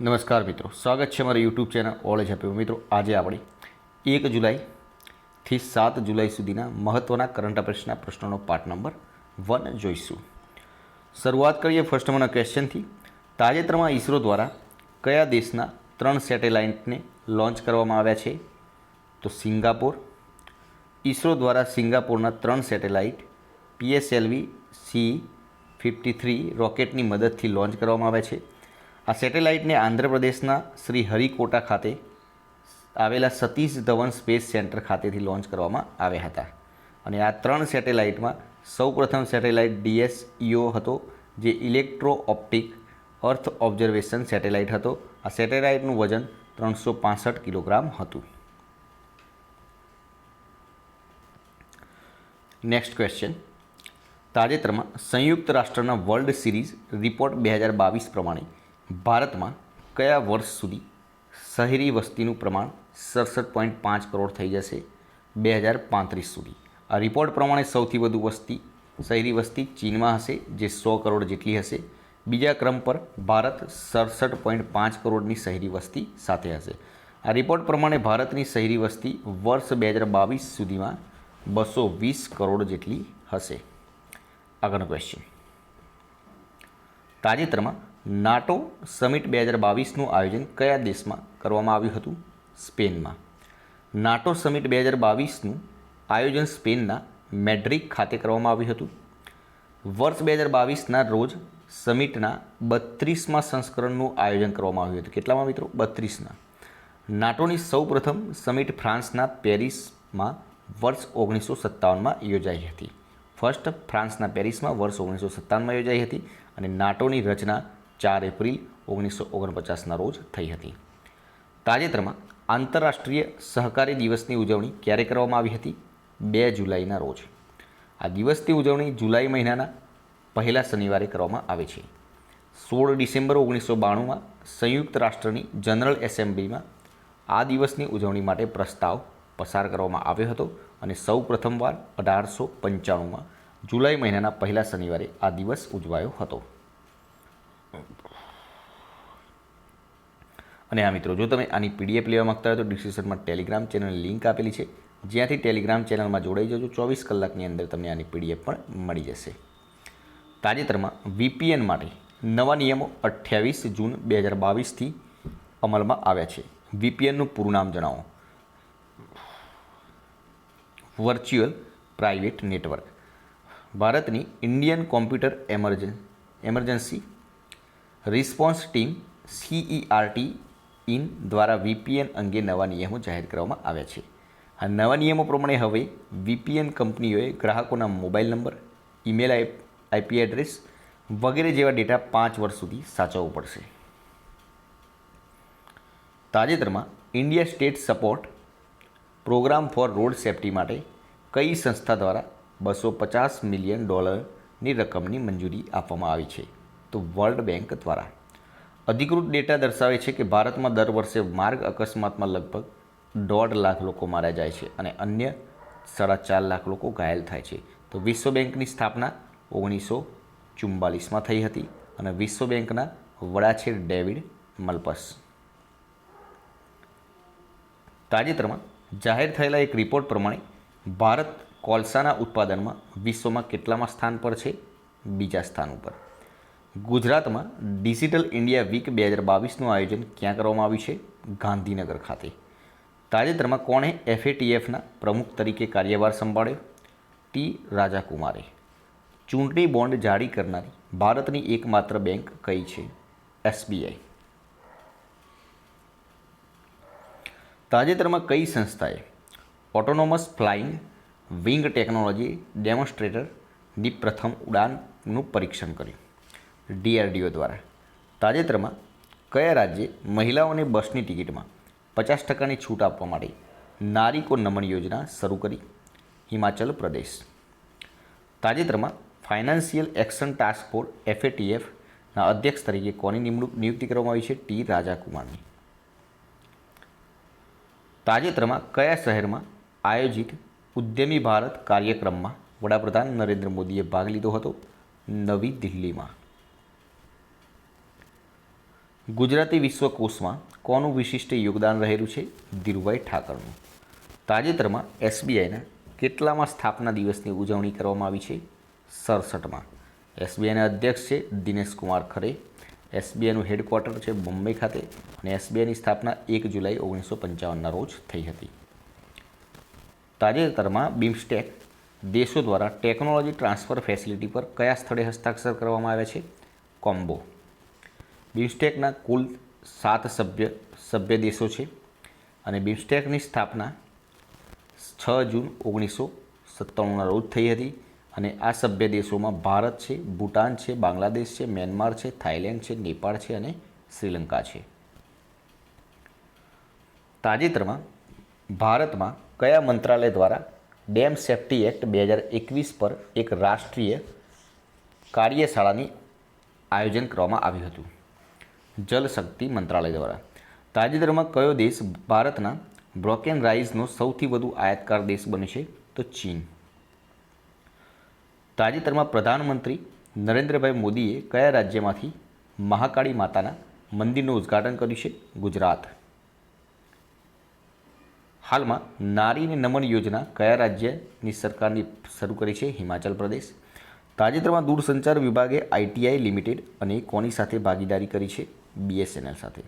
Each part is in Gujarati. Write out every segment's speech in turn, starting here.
નમસ્કાર મિત્રો. સ્વાગત છે મારી યુટ્યુબ ચેનલ ઓલેજ હેપી મિત્રો, આજે આપણે એક જુલાઈથી સાત જુલાઈ સુધીના મહત્ત્વના કરંટ અફેર્સના પ્રશ્નોનો પાર્ટ નંબર વન જોઈશું. શરૂઆત કરીએ ફર્સ્ટ નંબરના ક્વેશ્ચનથી તાજેતરમાં ઇસરો દ્વારા કયા દેશના ત્રણ સેટેલાઇટને લોન્ચ કરવામાં આવ્યા છે? તો સિંગાપોર. ઇસરો દ્વારા સિંગાપોરના ત્રણ satellite PSLV C fifty three રોકેટની મદદથી લોન્ચ કરવામાં આવ્યા છે. આ સેટેલાઇટને આંધ્રપ્રદેશના શ્રી હરિકોટા ખાતે આવેલા સતીશ ધવન સ્પેસ સેન્ટર ખાતેથી લોન્ચ કરવામાં આવ્યા હતા. અને આ ત્રણ સેટેલાઇટમાં સૌપ્રથમ satellite D S E O હતો, જે electro optic earth observation satellite હતો. આ સેટેલાઇટનું વજન ત્રણસો પાસઠ કિલોગ્રામ હતું. Next question. તાજેતરમાં સંયુક્ત રાષ્ટ્રના વર્લ્ડ સિરીઝ રિપોર્ટ બે હજાર બાવીસ પ્રમાણે ભારતમાં કયા વર્ષ સુધી શહેરી વસ્તીનું પ્રમાણ સડસઠ પોઈન્ટ પાંચ કરોડ થઈ જશે? બે હજાર પાંત્રીસ સુધી. આ રિપોર્ટ પ્રમાણે સૌથી વધુ વસ્તી શહેરી વસ્તી ચીનમાં હશે, જે સો કરોડ જેટલી હશે. બીજા ક્રમ પર ભારત સડસઠ પોઈન્ટ પાંચ કરોડની શહેરી વસ્તી સાથે હશે. આ રિપોર્ટ પ્રમાણે ભારતની શહેરી વસ્તી વર્ષ બે હજાર બાવીસ સુધીમાં બસો વીસ કરોડ જેટલી હશે. આગળનો ક્વેશ્ચન તાજેતરમાં નાટો સમિટ બે હજાર બાવીસનું આયોજન કયા દેશમાં કરવામાં આવ્યું હતું? સ્પેનમાં. નાટો સમિટ બે હજાર બાવીસનું આયોજન સ્પેનના મેડ્રિક ખાતે કરવામાં આવ્યું હતું. વર્ષ બે હજાર બાવીસના રોજ સમિટના બત્રીસમાં સંસ્કરણનું આયોજન કરવામાં આવ્યું હતું. કેટલામાં મિત્રો? બત્રીસના. નાટોની સૌપ્રથમ સમિટ ફ્રાન્સના પેરિસમાં વર્ષ ઓગણીસો સત્તાવનમાં યોજાઈ હતી. ફર્સ્ટ ફ્રાન્સના પેરિસમાં વર્ષ ઓગણીસો સત્તાવનમાં યોજાઈ હતી અને નાટોની રચના ચાર એપ્રિલ ઓગણીસો ઓગણપચાસના રોજ થઈ હતી. તાજેતરમાં આંતરરાષ્ટ્રીય સહકારી દિવસની ઉજવણી ક્યારે કરવામાં આવી હતી? બે જુલાઈના રોજ. આ દિવસની ઉજવણી જુલાઈ મહિનાના પહેલા શનિવારે કરવામાં આવે છે. સોળ ડિસેમ્બર ઓગણીસો બાણુંમાં સંયુક્ત રાષ્ટ્રની જનરલ એસેમ્બલીમાં આ દિવસની ઉજવણી માટે પ્રસ્તાવ પસાર કરવામાં આવ્યો હતો અને સૌ પ્રથમવાર અઢારસો પંચાણુંમાં જુલાઈ મહિનાના પહેલા શનિવારે આ દિવસ ઉજવાયો હતો. અને આ મિત્રો, જો તમે આની પીડીએફ લેવા માગતા હોય તો ડિસ્ક્રિપ્શનમાં ટેલિગ્રામ ચેનલની લિંક આપેલી છે. જ્યાંથી ટેલિગ્રામ ચેનલમાં જોડાઈ જજો, ચોવીસ કલાકની અંદર તમને આની પીડીએફ પણ મળી જશે. તાજેતરમાં વીપીએન માટે નવા નિયમો અઠ્યાવીસ જૂન બે હજાર બાવીસથી અમલમાં આવ્યા છે. વીપીએનનું પૂરું નામ જણાવો. વર્ચ્યુઅલ પ્રાઇવેટ નેટવર્ક ભારતની Indian computer emergency response team CERT In દ્વારા વીપીએન અંગે નવા નિયમો જાહેર કરવામાં આવ્યા છે. આ નવા નિયમો પ્રમાણે હવે વીપીએન કંપનીઓએ ગ્રાહકોના mobile number, email IP address વગેરે જેવા ડેટા પાંચ વર્ષ સુધી સાચવવો પડશે. તાજેતરમાં India state support program for road safety માટે કઈ સંસ્થા દ્વારા બસો પચાસ મિલિયન ડોલરની રકમની મંજૂરી આપવામાં આવી છે? તો વર્લ્ડ બેંક દ્વારા. અધિકૃત ડેટા દર્શાવે છે કે ભારતમાં દર વર્ષે માર્ગ અકસ્માતમાં લગભગ દોઢ લાખ લોકો માર્યા જાય છે અને અન્ય સાડા ચાર લાખ લોકો ઘાયલ થાય છે. તો વિશ્વ બેંકની સ્થાપના ઓગણીસો ચુમ્બાલીસમાં થઈ હતી અને વિશ્વ બેંકના વડા છે ડેવિડ મલ્પસ. તાજેતરમાં જાહેર થયેલા એક રિપોર્ટ પ્રમાણે ભારત કોલસાના ઉત્પાદનમાં વિશ્વમાં કેટલામાં સ્થાન પર છે? બીજા સ્થાન ઉપર. ગુજરાતમાં ડિજિટલ ઇન્ડિયા વીક બે હજાર બાવીસનું આયોજન ક્યાં કરવામાં આવ્યું છે? ગાંધીનગર ખાતે. તાજેતરમાં કોણે એફએટીએફના પ્રમુખ તરીકે કાર્યભાર સંભાળ્યો? ટી. રાજાકુમારે. ચૂંટણી બોન્ડ જારી કરનારી ભારતની એકમાત્ર બેંક કઈ છે? એસબીઆઈ તાજેતરમાં કઈ સંસ્થાએ ઓટોનોમસ ફ્લાઇંગ વિંગ ટેકનોલોજી ડેમોન્સ્ટ્રેટરની પ્રથમ ઉડાનનું પરીક્ષણ કર્યું? ડીઆરડીઓ દ્વારા. તાજેતરમાં કયા રાજ્યે મહિલાઓને બસની ટિકિટમાં પચાસ ટકાની છૂટ આપવા માટે નારી કો નમન યોજના શરૂ કરી? હિમાચલ પ્રદેશ. તાજેતરમાં ફાઇનાન્શિયલ એક્શન ટાસ્ક ફોર્સ એફએટીએફના અધ્યક્ષ તરીકે કોની નિમણૂક નિયુક્તિ કરવામાં આવી છે? ટી. રાજાકુમારની. તાજેતરમાં કયા શહેરમાં આયોજિત ઉદ્યમી ભારત કાર્યક્રમમાં વડાપ્રધાન નરેન્દ્ર મોદીએ ભાગ લીધો હતો? નવી દિલ્હીમાં. ગુજરાતી વિશ્વકોશમાં કોનું વિશિષ્ટ યોગદાન રહેલું છે? ધીરુભાઈ ઠાકરનું. તાજેતરમાં એસબીઆઈના કેટલામાં સ્થાપના દિવસની ઉજવણી કરવામાં આવી છે? સડસઠમાં. એસબીઆઈના અધ્યક્ષ છે દિનેશ કુમાર ખરે. એસબીઆઈનું હેડક્વાર્ટર છે મુંબઈ ખાતે અને એસબીઆઈની સ્થાપના એક જુલાઈ ઓગણીસો પંચાવનના રોજ થઈ હતી. તાજેતરમાં બિમસ્ટેક દેશો દ્વારા ટેકનોલોજી ટ્રાન્સફર ફેસિલિટી પર કયા સ્થળે હસ્તાક્ષર કરવામાં આવ્યા છે? કોમ્બો. બિમસ્ટેકના કુલ સાત સભ્ય સભ્ય દેશો છે અને બિમસ્ટેકની સ્થાપના છ જૂન ઓગણીસો સત્તાણુંના રોજ થઈ હતી અને આ સભ્ય દેશોમાં ભારત છે, ભૂટાન છે, બાંગ્લાદેશ છે, મ્યાનમાર છે, થાઇલેન્ડ છે, નેપાળ છે અને શ્રીલંકા છે. તાજેતરમાં ભારતમાં કયા મંત્રાલય દ્વારા ડેમ સેફ્ટી એક્ટ બે હજાર એકવીસ પર એક રાષ્ટ્રીય કાર્યશાળાની આયોજન કરવામાં આવ્યું હતું? જલશક્તિ મંત્રાલય દ્વારા. તાજેતરમાં કયો દેશ ભારતના બ્રોકેન રાઇસનો સૌથી વધુ આયાતકાર દેશ બનશે તો ચીન. તાજેતરમાં પ્રધાનમંત્રી નરેન્દ્રભાઈ મોદીએ કયા રાજ્યમાંથી મહાકાળી માતાના મંદિરનું ઉદ્ઘાટન કર્યું છે? ગુજરાત. હાલમાં નારીને નમન યોજના કયા રાજ્યની સરકારની શરૂ કરી છે? હિમાચલ પ્રદેશ. તાજેતરમાં દૂરસંચાર વિભાગે આઈટીઆઈ લિમિટેડ અને કોની સાથે ભાગીદારી કરી છે? બીએસએનએલ સાથે.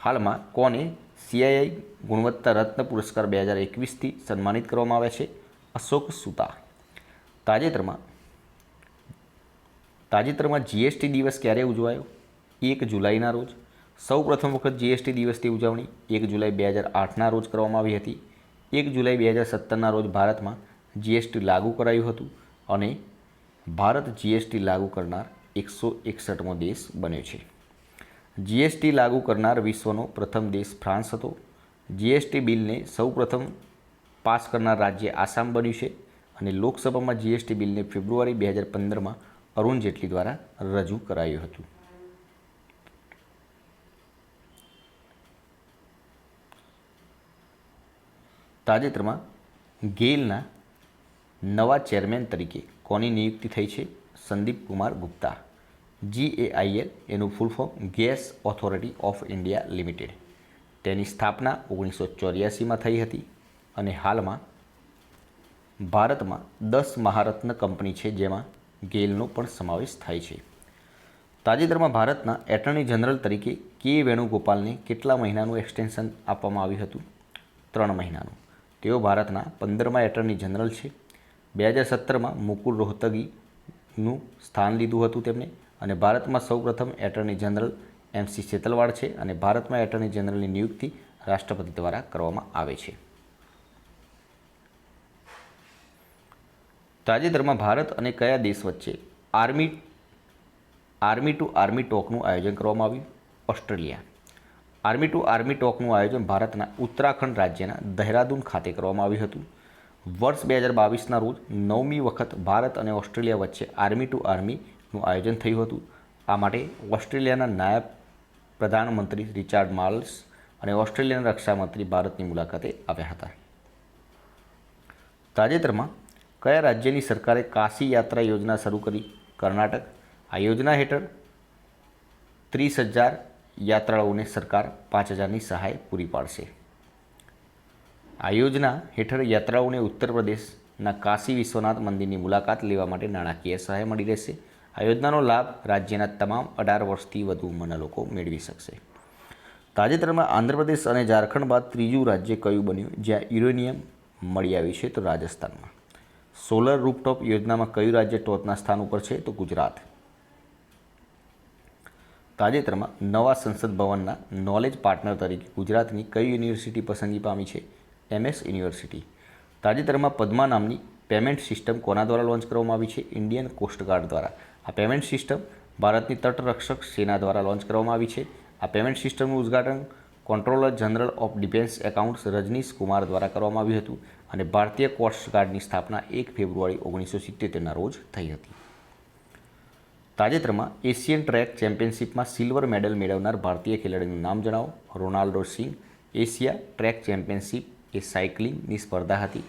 હાલમાં કોને સીઆઈઆઈ ગુણવત્તા રત્ન પુરસ્કાર બે હજાર એકવીસથી સન્માનિત કરવામાં આવ્યા છે? અશોક સુતા. તાજેતરમાં તાજેતરમાં જીએસટી દિવસ ક્યારે ઉજવાયો? એક જુલાઈના રોજ. સૌ પ્રથમ વખત જીએસટી દિવસની ઉજવણી એક જુલાઈ બે હજાર આઠના રોજ કરવામાં આવી હતી. એક જુલાઈ બે હજાર સત્તરના રોજ ભારતમાં જીએસટી લાગુ કરાયું હતું અને ભારત જીએસટી લાગુ કરનાર એકસો એકસઠમો દેશ બન્યો છે. જીએસટી લાગુ કરનાર વિશ્વનો પ્રથમ દેશ ફ્રાન્સ હતો. જીએસટી બિલને સૌ પ્રથમ પાસ કરનાર રાજ્ય આસામ બન્યું છે અને લોકસભામાં જીએસટી બિલને ફેબ્રુઆરી બે હજાર પંદરમાં અરુણ જેટલી દ્વારા રજૂ કરાયું હતું. તાજેતરમાં ગેઇલના નવા ચેરમેન તરીકે કોની નિયુક્તિ થઈ છે? સંદીપ કુમાર ગુપ્તા. જીએઆઈએલ એનું full form gas authority of India limited તેની સ્થાપના ઓગણીસો ચોર્યાસીમાં થઈ હતી અને હાલમાં ભારતમાં દસ મહારત્ન કંપની છે જેમાં ગેલનો પણ સમાવેશ થાય છે. તાજેતરમાં ભારતના એટર્ની જનરલ તરીકે કે વેણુગોપાલને કેટલા મહિનાનું એક્સટેન્શન આપવામાં આવ્યું હતું? ત્રણ મહિનાનું. તેઓ ભારતના પંદરમાં એટર્ની જનરલ છે. બે હજાર સત્તરમાં મુકુલ રોહતગીનું સ્થાન લીધું હતું તેમણે અને ભારતમાં સૌપ્રથમ એટર્ની જનરલ એમસી શેતલવાડ છે અને ભારતમાં એટર્ની જનરલની નિયુક્તિ રાષ્ટ્રપતિ દ્વારા કરવામાં આવે છે. તાજેતરમાં ભારત અને કયા દેશ વચ્ચે આર્મી આર્મી ટુ આર્મી ટોકનું આયોજન કરવામાં આવ્યું? ઓસ્ટ્રેલિયા. આર્મી ટુ આર્મી ટોકનું આયોજન ભારતના ઉત્તરાખંડ રાજ્યના દહેરાદૂન ખાતે કરવામાં આવ્યું હતું. વર્ષ બે હજાર બાવીસના રોજ નવમી વખત ભારત અને ઓસ્ટ્રેલિયા વચ્ચે આર્મી ટુ આર્મીનું આયોજન થયું હતું. આ માટે ઓસ્ટ્રેલિયાના નાયબ પ્રધાનમંત્રી રિચાર્ડ માલ્સ અને ઓસ્ટ્રેલિયાના રક્ષામંત્રી ભારતની મુલાકાતે આવ્યા હતા. તાજેતરમાં કયા રાજ્યની સરકારે કાશી યાત્રા યોજના શરૂ કરી? કર્ણાટક. આ યોજના હેઠળ ત્રીસ હજાર યાત્રાળુઓને સરકાર પાંચ હજારની સહાય પૂરી પાડશે. આ યોજના હેઠળ યાત્રાઓને ઉત્તર પ્રદેશના કાશી વિશ્વનાથ મંદિરની મુલાકાત લેવા માટે નાણાકીય સહાય મળી રહેશે. આ યોજનાનો લાભ રાજ્યના તમામ અઢાર વર્ષથી વધુ ઉંમરના લોકો મેળવી શકશે. તાજેતરમાં આંધ્રપ્રદેશ અને ઝારખંડ બાદ ત્રીજું રાજ્ય કયું બન્યું? જ્યાં યુરેનિયમ મળી આવ્યું છે તો રાજસ્થાનમાં. સોલર રૂપટોપ યોજનામાં કયું રાજ્ય ટોચના સ્થાન ઉપર છે તો ગુજરાત. તાજેતરમાં નવા સંસદ ભવનના નોલેજ પાર્ટનર તરીકે ગુજરાતની કઈ યુનિવર્સિટી પસંદગી પામી છે? MS university. તાજેતરમાં પદ્મા નામની પેમેન્ટ સિસ્ટમ કોના દ્વારા લોન્ચ કરવામાં આવી છે? ઇન્ડિયન કોસ્ટગાર્ડ દ્વારા. આ પેમેન્ટ સિસ્ટમ ભારતની તટરક્ષક સેના દ્વારા લોન્ચ કરવામાં આવી છે. આ પેમેન્ટ સિસ્ટમનું ઉદ્ઘાટન controller general of defence accounts Rajnish Kumar દ્વારા કરવામાં આવ્યું હતું અને ભારતીય કોસ્ટગાર્ડની સ્થાપના એક ફેબ્રુઆરી ઓગણીસો સિત્તેરના રોજ થઈ હતી. તાજેતરમાં એશિયન ટ્રેક ચેમ્પિયનશિપમાં સિલ્વર મેડલ મેળવનાર ભારતીય ખેલાડીનું નામ જણાવો. Ronaldo Singh Asia track championship એ સાયકલિંગની સ્પર્ધા હતી.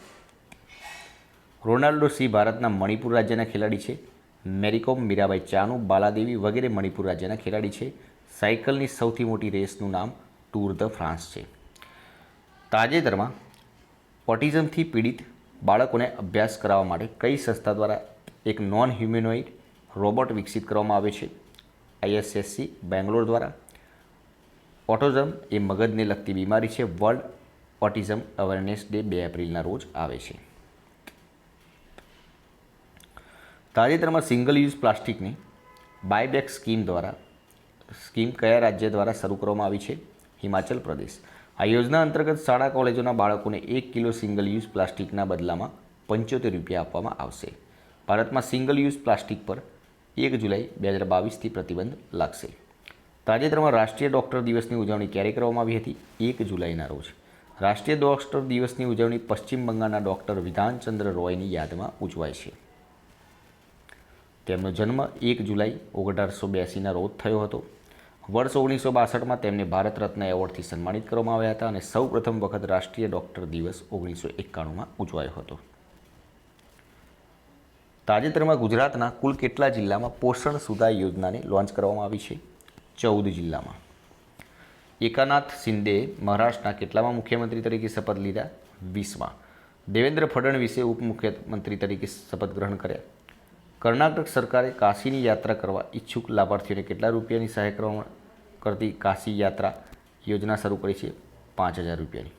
રોનાલ્ડો સિંહ ભારતના મણિપુર રાજ્યના ખેલાડી છે. મેરીકોમ મીરાબાઈ ચાનુ, બાલાદેવી વગેરે મણિપુર રાજ્યના ખેલાડી છે. સાયકલની સૌથી મોટી રેસનું નામ ટૂર ધ ફ્રાન્સ છે. તાજેતરમાં ઓટિઝમથી પીડિત બાળકોને અભ્યાસ કરાવવા માટે કઈ સંસ્થા દ્વારા એક નોન હ્યુમેનોઇડ રોબોટ વિકસિત કરવામાં આવે છે? આઈએસએસસી, બેંગ્લોર દ્વારા. ઓટોઝમ એ મગજને લગતી બીમારી છે. વર્લ્ડ ઓટિઝમ અવેરનેસ ડે બે એપ્રિલના રોજ આવે છે. તાજેતરમાં સિંગલ યુઝ પ્લાસ્ટિકની બાયબેક સ્કીમ દ્વારા સ્કીમ કયા રાજ્ય દ્વારા શરૂ કરવામાં આવી છે? હિમાચલ પ્રદેશ. આ યોજના અંતર્ગત શાળા કોલેજોના બાળકોને એક કિલો સિંગલ યુઝ પ્લાસ્ટિકના બદલામાં પંચોતેર રૂપિયા આપવામાં આવશે. ભારતમાં સિંગલ યુઝ પ્લાસ્ટિક પર એક જુલાઈ બે હજાર બાવીસથી પ્રતિબંધ લાગશે. તાજેતરમાં રાષ્ટ્રીય ડૉક્ટર દિવસની ઉજવણી ક્યારે કરવામાં આવી હતી? એક જુલાઈના રોજ. રાષ્ટ્રીય ડોક્ટર દિવસની ઉજવણી પશ્ચિમ બંગાળના ડૉક્ટર વિધાનચંદ્ર રોયની યાદમાં ઉજવાય છે. તેમનો જન્મ એક જુલાઈ ઓગણસો બ્યાસીના રોજ થયો હતો. વર્ષ ઓગણીસો બાસઠમાં તેમને ભારત રત્ન એવોર્ડથી સન્માનિત કરવામાં આવ્યા હતા અને સૌ પ્રથમ વખત રાષ્ટ્રીય ડૉક્ટર દિવસ ઓગણીસો એકાણુંમાં ઉજવાયો હતો. તાજેતરમાં ગુજરાતના કુલ કેટલા જિલ્લામાં પોષણ સુધા યોજનાને લોન્ચ કરવામાં આવી છે? ચૌદ જિલ્લામાં. એકાનાથ શિંદે મહારાષ્ટ્રના કેટલામાં મુખ્યમંત્રી તરીકે શપથ લીધા? વીસમાં. દેવેન્દ્ર ફડણવીસે ઉપમુખ્યમંત્રી તરીકે શપથ ગ્રહણ કર્યા. કર્ણાટક સરકારે કાશીની યાત્રા કરવા ઈચ્છુક લાભાર્થીઓને કેટલા રૂપિયાની સહાય કરવા કરતી કાશી યાત્રા યોજના શરૂ કરી છે? પાંચ હજાર રૂપિયાની.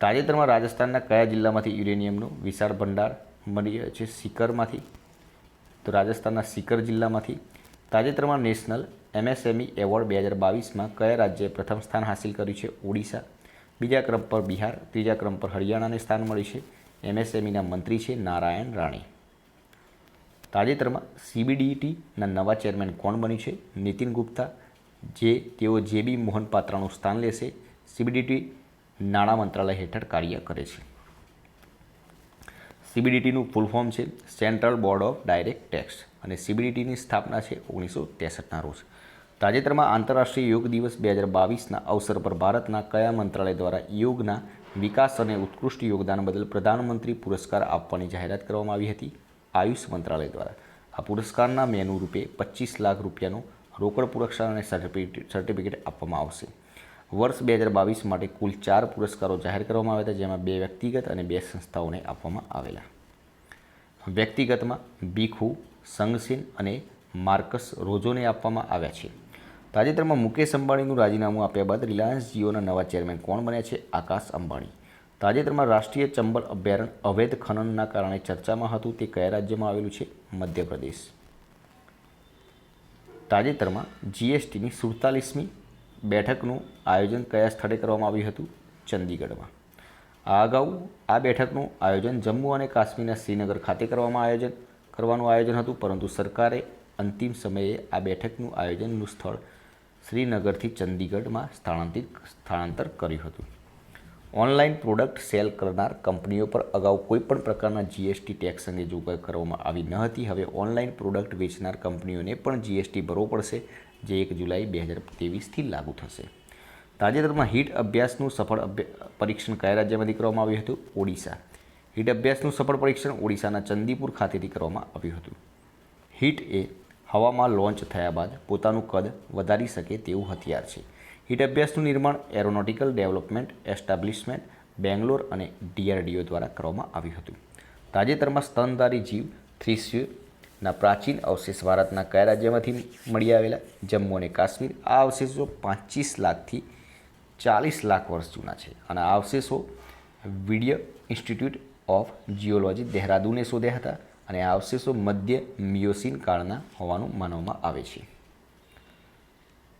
તાજેતરમાં રાજસ્થાનના કયા જિલ્લામાંથી યુરેનિયમનો વિશાળ ભંડાર મળી રહ્યો છે? સિકરમાંથી તો રાજસ્થાનના સિકર જિલ્લામાંથી તાજેતરમાં નેશનલ એમએસએમઈ એવોર્ડ બે હજાર બાવીસમાં કયા રાજ્યે પ્રથમ સ્થાન હાંસિલ કર્યું છે? ઓડિશા. બીજા ક્રમ પર બિહાર. ત્રીજા ક્રમ પર હરિયાણાને સ્થાન મળ્યું છે. એમએસએમઈના મંત્રી છે નારાયણ રાણે. તાજેતરમાં સીબીડીટીના નવા ચેરમેન કોણ બન્યું છે? નીતિન ગુપ્તા. જે તેઓ જે બી મોહન પાત્રાનું સ્થાન લેશે. સીબીડીટી નાણાં મંત્રાલય હેઠળ કાર્ય કરે છે. સીબીડીટીનું ફૂલ ફોર્મ છે central board of direct tax અને સીબીડીટીની સ્થાપના છે ઓગણીસો ત્રેસઠના રોજ. તાજેતરમાં આંતરરાષ્ટ્રીય યોગ દિવસ બે હજાર બાવીસના અવસર પર ભારતના કયા મંત્રાલય દ્વારા યોગના વિકાસ અને ઉત્કૃષ્ટ યોગદાન બદલ પ્રધાનમંત્રી પુરસ્કાર આપવાની જાહેરાત કરવામાં આવી હતી? આયુષ મંત્રાલય દ્વારા. આ પુરસ્કારના મેનુ રૂપે પચીસ લાખ રૂપિયાનો રોકડ પુરસ્કાર અને સર્ટિફિકેટ સર્ટિફિકેટ આપવામાં આવશે. વર્ષ બે હજાર બાવીસ માટે કુલ ચાર પુરસ્કારો જાહેર કરવામાં આવ્યા હતા, જેમાં બે વ્યક્તિગત અને બે સંસ્થાઓને આપવામાં આવેલા. વ્યક્તિગતમાં ભીખુ સંગસેન અને માર્કસ રોજોને આપવામાં આવ્યા છે. તાજેતરમાં મુકેશ અંબાણીનું રાજીનામું આપ્યા બાદ રિલાયન્સ જીઓના નવા ચેરમેન કોણ બન્યા છે? આકાશ અંબાણી. તાજેતરમાં રાષ્ટ્રીય ચંબલ અભયારણ્ય અવૈધ ખનનના કારણે ચર્ચામાં હતું તે કયા રાજ્યમાં આવેલું છે? મધ્યપ્રદેશ. તાજેતરમાં જીએસટીની સુડતાલીસમી બેઠકનું આયોજન કયા સ્થળે કરવામાં આવ્યું હતું? ચંદીગઢમાં. આ અગાઉ આ બેઠકનું આયોજન જમ્મુ અને કાશ્મીરના શ્રીનગર ખાતે કરવામાં આયોજન કરવાનું આયોજન હતું, પરંતુ સરકારે અંતિમ સમયે આ બેઠકનું આયોજનનું સ્થળ શ્રીનગરથી ચંદીગઢમાં સ્થળાંતરિત સ્થળાંતર કર્યું હતું. ઓનલાઈન પ્રોડક્ટ સેલ કરનાર કંપનીઓ પર અગાઉ કોઈપણ પ્રકારના જીએસટી ટેક્સ અંગે જોગવાઈ કરવામાં આવી ન હતી, હવે ઓનલાઈન પ્રોડક્ટ વેચનાર કંપનીઓને પણ જીએસટી ભરવો પડશે, જે એક જુલાઈ બે હજાર ત્રેવીસથી લાગુ થશે. તાજેતરમાં હીટ અભ્યાસનું સફળ પરીક્ષણ કયા રાજ્યમાંથી કરવામાં આવ્યું હતું? ઓડિશા. હીટ અભ્યાસનું સફળ પરીક્ષણ ઓડિશાના ચંદીપુર ખાતેથી કરવામાં આવ્યું હતું. હીટ એ હવામાં લોન્ચ થયા બાદ પોતાનું કદ વધારી શકે તેવું હથિયાર છે. હિટ અભ્યાસનું નિર્માણ એરોનોટિકલ ડેવલપમેન્ટ, એસ્ટાબ્લિશમેન્ટ, બેંગ્લોર અને ડીઆરડીઓ દ્વારા કરવામાં આવ્યું હતું. તાજેતરમાં સ્તનધારી જીવ થ્રીસ્યુના પ્રાચીન અવશેષ ભારતના કયા રાજ્યમાંથી મળી આવેલા? જમ્મુ અને કાશ્મીર. આ અવશેષો પાંચીસ લાખથી ચાલીસ લાખ વર્ષ જૂના છે અને આ અવશેષો વીડિયો ઇન્સ્ટિટ્યૂટ ઓફ જીઓલોજી દહેરાદૂને શોધ્યા હતા. અને આ અવશેષો મધ્ય મિયોસીન કાળના હોવાનું માનવામાં આવે છે.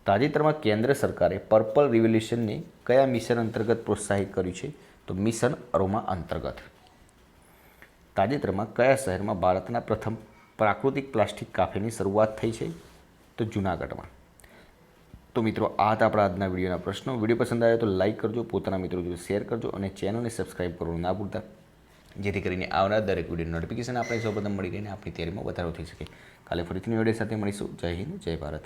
તાજેતરમાં કેન્દ્ર સરકારે પર્પલ રિવોલ્યુશનને કયા મિશન અંતર્ગત પ્રોત્સાહિત કર્યું છે? તો મિશન અરોમા અંતર્ગત. તાજેતરમાં કયા શહેરમાં ભારતના પ્રથમ પ્રાકૃતિક પ્લાસ્ટિક કાફેની શરૂઆત થઈ છે? તો જૂનાગઢમાં. તો મિત્રો, આ હતા આપણા આજના વિડીયોના પ્રશ્નો. વીડિયો પસંદ આવ્યો તો લાઇક કરજો, પોતાના મિત્રો જોડે શેર કરજો અને ચેનલને સબસ્ક્રાઈબ કરવાનું ના ભૂલતા. જેથી કરીને આવનાર દરેક વીડિયો નોટિફિકેશન આપણે સૌપ્રથમ મળી રહીને આપણી તૈયારીમાં વધારો થઈ શકે. કાલે ફરીથી વીડિયો સાથે મળીશું. જય હિન્દ, જય ભારત.